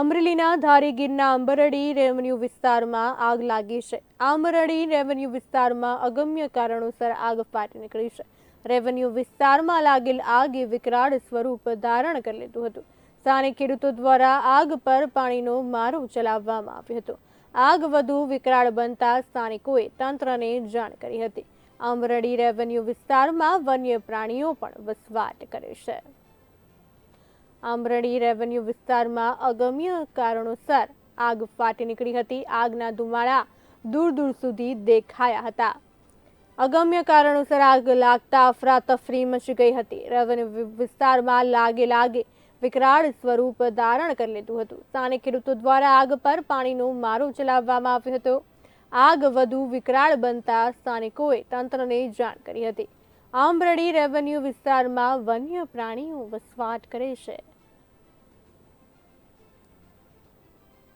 અમરેલીના ધારીગીરના અંબરડી રેવન્યુ વિસ્તારમાં આગ લાગી છે. આંબરડી રેવન્યુ વિસ્તારમાં અગમ્ય કારણોસર આગ ફાટી નીકળી છે. રેવન્યુ વિસ્તારમાં લાગેલ આગે વિકરાળ સ્વરૂપ ધારણ કરી લીધું હતું. સ્થાનિક ખેડૂતો દ્વારા આગ પર પાણીનો મારો ચલાવવામાં આવ્યો હતો. આગ વધુ વિકરાળ બનતા સ્થાનિકોએ તંત્રને જાણ કરી હતી. આંબરડી રેવન્યુ વિસ્તારમાં વન્ય પ્રાણીઓ પણ વસવાટ કરે છે. આમરડી રેવન્યુ વિસ્તારમાં અગમ્ય કારણોસર આગ ફાટી નીકળી હતી. આગના ધુમાડા દૂર દૂર સુધી દેખાયા હતા. અગમ્ય કારણોસર આગ લાગતા અફરાતફરી મચી ગઈ હતી. રેવન્યુ વિસ્તારમાં લાગે લાગે વિકરાળ સ્વરૂપ ધારણ કરી લીધું હતું. સ્થાનિક ખેડૂતો દ્વારા આગ પર પાણીનો મારો ચલાવવામાં આવ્યો હતો. આગ વધુ વિકરાળ બનતા સ્થાનિકોએ તંત્રને જાણ કરી હતી. આંબરડી રેવન્યુ વિસ્તારમાં વન્ય પ્રાણીઓ વસવાટ કરે છે.